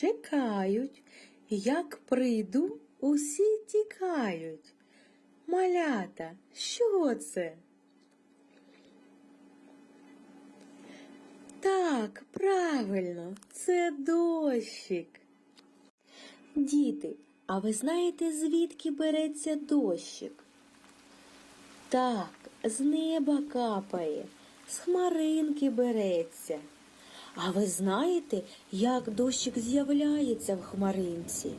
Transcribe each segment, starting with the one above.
Чекають, як прийду, усі тікають. Малята, що це? Так, правильно, це дощик. Діти, а ви знаєте, звідки береться дощик? Так, з неба капає, з хмаринки береться. А ви знаєте, як дощик з'являється в хмаринці?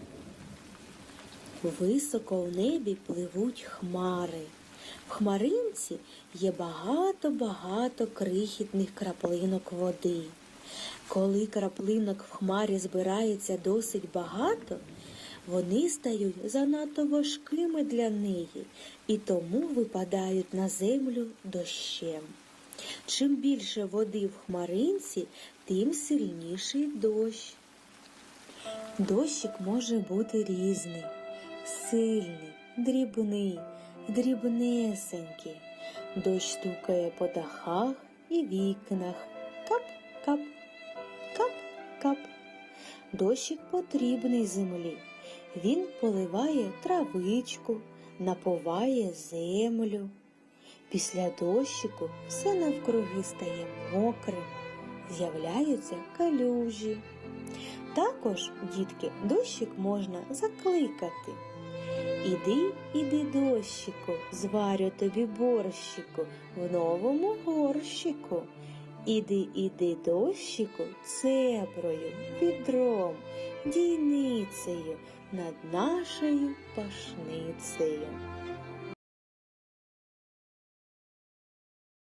Високо в небі пливуть хмари. В хмаринці є багато-багато крихітних краплинок води. Коли краплинок в хмарі збирається досить багато, вони стають занадто важкими для неї і тому випадають на землю дощем. Чим більше води в хмаринці, тим сильніший дощ. Дощик може бути різний, сильний, дрібний, дрібнесенький. Дощ стукає по дахах і вікнах. Кап-кап, кап-кап. Дощик потрібний землі. Він поливає травичку, напуває землю. Після дощику все навкруги стає мокрим, з'являються калюжі. Також, дітки, дощик можна закликати. Іди, іди, дощику, зварю тобі борщику в новому горщику. Іди, іди, дощику, цеброю, відром, дійницею над нашою пашницею.